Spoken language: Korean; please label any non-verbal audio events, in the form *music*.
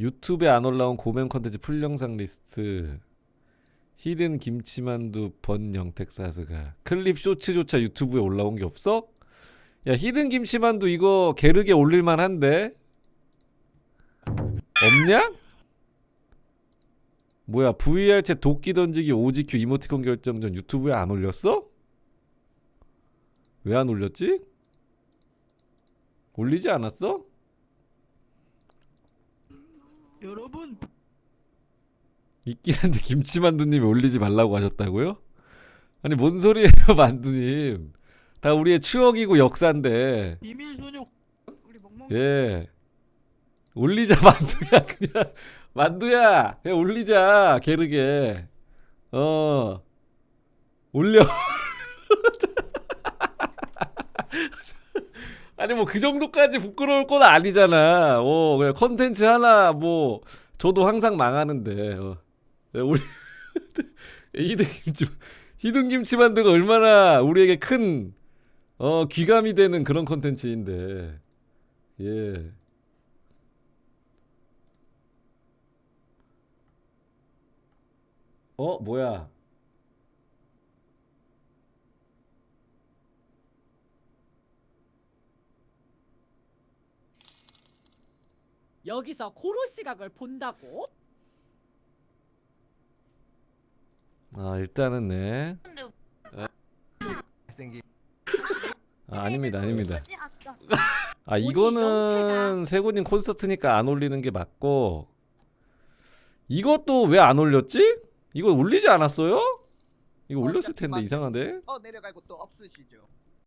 유튜브에 안 올라온 고명 컨텐츠 풀 영상 리스트 히든 김치만두 번 영택 사스가 클립 쇼츠조차 유튜브에 올라온 게 없어? 야 히든 김치만두 이거 게르게 올릴만 한데 없냐? 뭐야 VR 챗 도끼 던지기 OGQ 이모티콘 결정전 유튜브에 안 올렸어? 왜 안 올렸지? 올리지 않았어? 여러분. 있긴 한데 김치 만두님이 올리지 말라고 하셨다고요? 아니 뭔 소리예요 *laughs* 만두님? 다 우리의 추억이고 역사인데. 비밀 소녀 우리 멍멍. 예. 올리자 *laughs* 만두야 그냥. 만두야 그냥 올리자 게르게. 어. 올려 *laughs* 아니 뭐 그 정도까지 부끄러울 건 아니잖아 어 그냥 컨텐츠 하나 뭐 저도 항상 망하는데 어. 예, 우리 *laughs* 히든 김치 히든 김치 만두가 얼마나 우리에게 큰 어 귀감이 되는 그런 컨텐츠인데 예. 어 뭐야 여기서 고로 시각을 본다고? 아 일단은 네 생기 아, 아닙니다 아닙니다 아 이거는 세군님 콘서트니까 안 올리는 게 맞고 이것도 왜 안 올렸지? 이거 올리지 않았어요? 이거 올렸을 텐데 이상한데 어 내려갈 곳도 없으시죠?